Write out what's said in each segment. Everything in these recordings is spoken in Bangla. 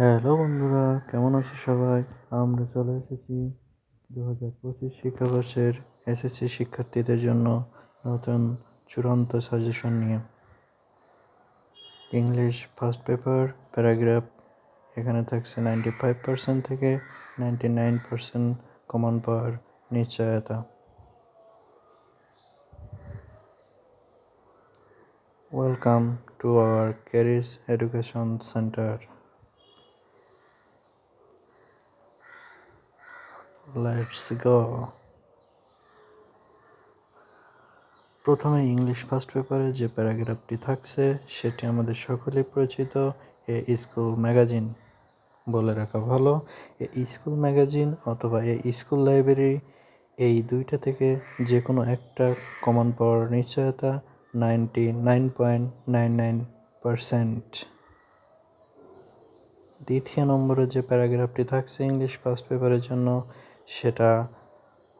হ্যালো বন্ধুরা, কেমন আছো সবাই? আমরা চলে এসেছি দু হাজার পঁচিশ শিক্ষাবর্ষের এসএসসি শিক্ষার্থীদের জন্য নতুন চূড়ান্ত সাজেশন নিয়ে। ইংলিশ ফার্স্ট পেপার প্যারাগ্রাফ এখানে থাকছে নাইনটি ফাইভ পার্সেন্ট থেকে নাইনটি নাইন পার্সেন্ট কমন পাওয়ার নিশ্চয়তা। Welcome to our Karis Education Centre let's go প্রথমে ইংলিশ ফার্স্ট পেপারে যে প্যারাগ্রাফটি থাকছে, সেটি আমাদের সকলেই পরিচিত। এ স্কুল ম্যাগাজিন বলে রাখা ভালো। এ স্কুল ম্যাগাজিন অথবা এ স্কুল লাইব্রেরি এই দুইটা থেকে যে কোনো একটা কমন পাওয়ার নিশ্চয়তা ninety nine point nine nine percent দ্বিতীয় নম্বরে যে প্যারাগ্রাফটি থাকছে ইংলিশ ফার্স্ট পেপারের জন্য সেটা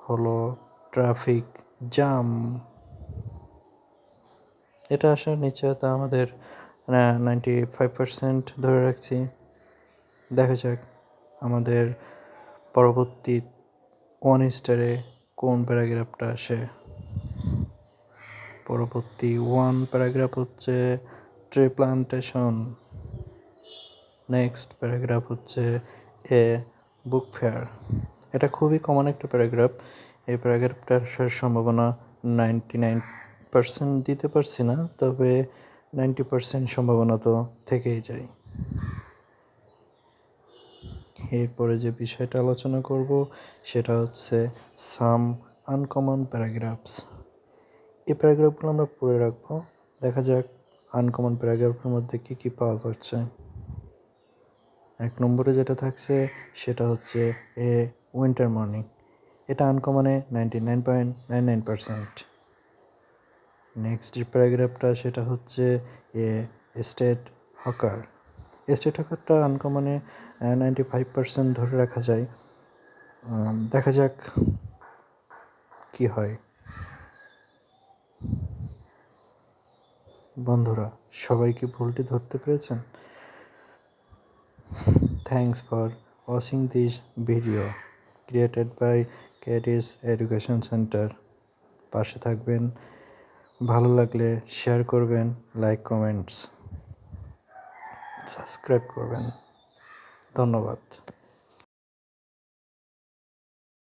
হলো ট্রাফিক জ্যাম। এটা আসার নিশ্চয়তা আমাদের নাইনটি ফাইভ পার্সেন্ট ধরে রাখছি। দেখা যাক আমাদের পরবর্তী ওয়ান স্টারে কোন প্যারাগ্রাফটা আসে। পরবর্তী ওয়ান প্যারাগ্রাফ হচ্ছে ট্রি প্লান্টেশন নেক্সট প্যারাগ্রাফ হচ্ছে এ বুক ফেয়ার। এটা খুবই কমন একটা প্যারাগ্রাফ এই প্যারাগ্রাফটার আসার সম্ভাবনা নাইনটি নাইন পার্সেন্ট দিতে পারছি না, তবে নাইনটি পার্সেন্ট সম্ভাবনা তো থেকেই যায়। এরপরে যে বিষয়টা আলোচনা করব, সেটা হচ্ছে সাম আনকমন প্যারাগ্রাফস এই প্যারাগ্রাফগুলো আমরা পড়ে রাখব। দেখা যাক আনকমন প্যারাগ্রাফের মধ্যে কী কী পাওয়া যাচ্ছে। এক নম্বরে যেটা থাকছে, সেটা হচ্ছে এ উইন্টার মর্নিং এটা আনকমনে ninety nine point nine nine percent next প্যারাগ্রাফটা সেটা হচ্ছে এ স্টেট হকার স্টেট হকারটা আনকমনে নাইনটি ফাইভ পার্সেন্ট ধরে রাখা যায়। দেখা যাক কি হয়। বন্ধুরা, সবাই কি ভুলটি ধরতে পেরেছেন? Thanks for watching this video created by Karis Education Centre পাশে থাকবেন। ভালো লাগলে শেয়ার করবেন লাইক কমেন্টস সাবস্ক্রাইব করবেন। ধন্যবাদ।